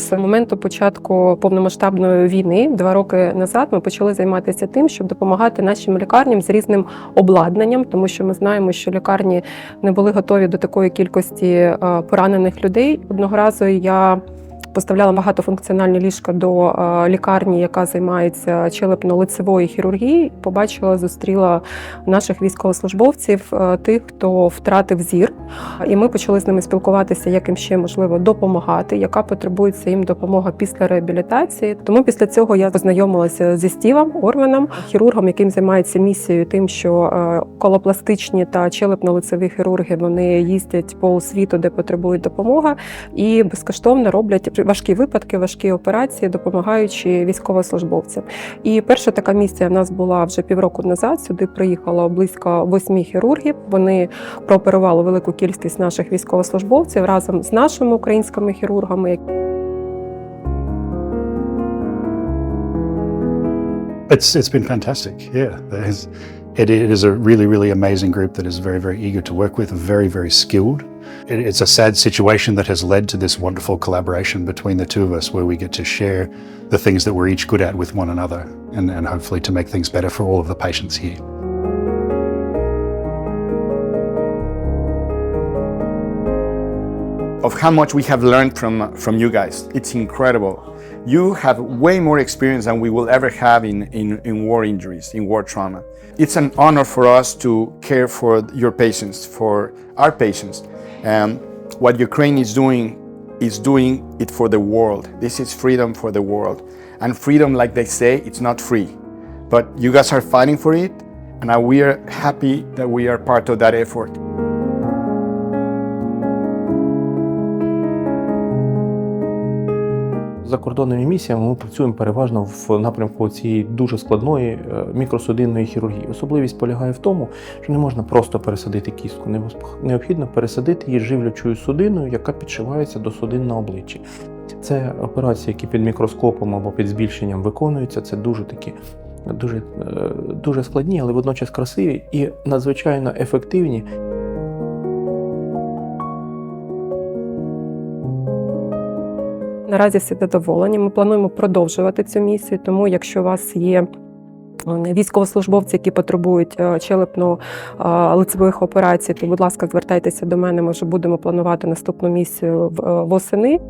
З моменту початку повномасштабної війни, два роки назад, ми почали займатися тим, щоб допомагати нашим лікарням з різним обладнанням, тому що ми знаємо, що лікарні не були готові до такої кількості е, поранених людей. Одного разу я Поставляла багатофункціональні ліжка до е, лікарні, яка займається челепно-лицевою хірургією. Побачила, зустріла наших військовослужбовців, е, тих, хто втратив зір. І ми почали з ними спілкуватися, як їм ще можливо допомагати, яка потребується їм допомога після реабілітації. Тому після цього я познайомилася зі Стівом Орвеном, хірургом, яким займається місією, тим, що е, колопластичні та челепно-лицеві хірурги вони їздять по світу, де потребують допомога, і безкоштовно роблять важкі випадки, важкі операції, допомагаючи військовослужбовцям. І перша така місія в нас була вже півроку назад. Сюди приїхало близько восьми хірургів. Вони прооперували велику кількість наших військовослужбовців разом з нашими українськими хірургами. It's it's been fantastic. Yeah, it, is a really really amazing group that is very very eager to work with, very very skilled. It's a sad situation that has led to this wonderful collaboration between the two of us, where we get to share the things that we're each good at with one another, and, and hopefully to make things better for all of the patients here. Of how much we have learned from from you guys. It's incredible. You have way more experience than we will ever have in, in, in war injuries, in war trauma. It's an honor for us to care for your patients, for our patients. Um, what Ukraine is doing is doing it for the world. This is freedom for the world. And freedom, like they say, it's not free. But you guys are fighting for it, and we are happy that we are part of that effort. За кордонними місіями ми працюємо переважно в напрямку цієї дуже складної е, мікросудинної хірургії. Особливість полягає в тому, що не можна просто пересадити кістку. Необхідно пересадити її живлячою судиною, яка підшивається до судин на обличчі. Це операції, які під мікроскопом або під збільшенням виконуються. Це дуже такі. Дуже, е, дуже складні, але водночас красиві і надзвичайно ефективні. Наразі всі задоволені. Ми плануємо продовжувати цю місію. Тому, якщо у вас є е, військовослужбовці, які потребують е, челепно-лицевих операцій, то, будь ласка, звертайтеся до мене. Ми вже будемо планувати наступну місію е, восени.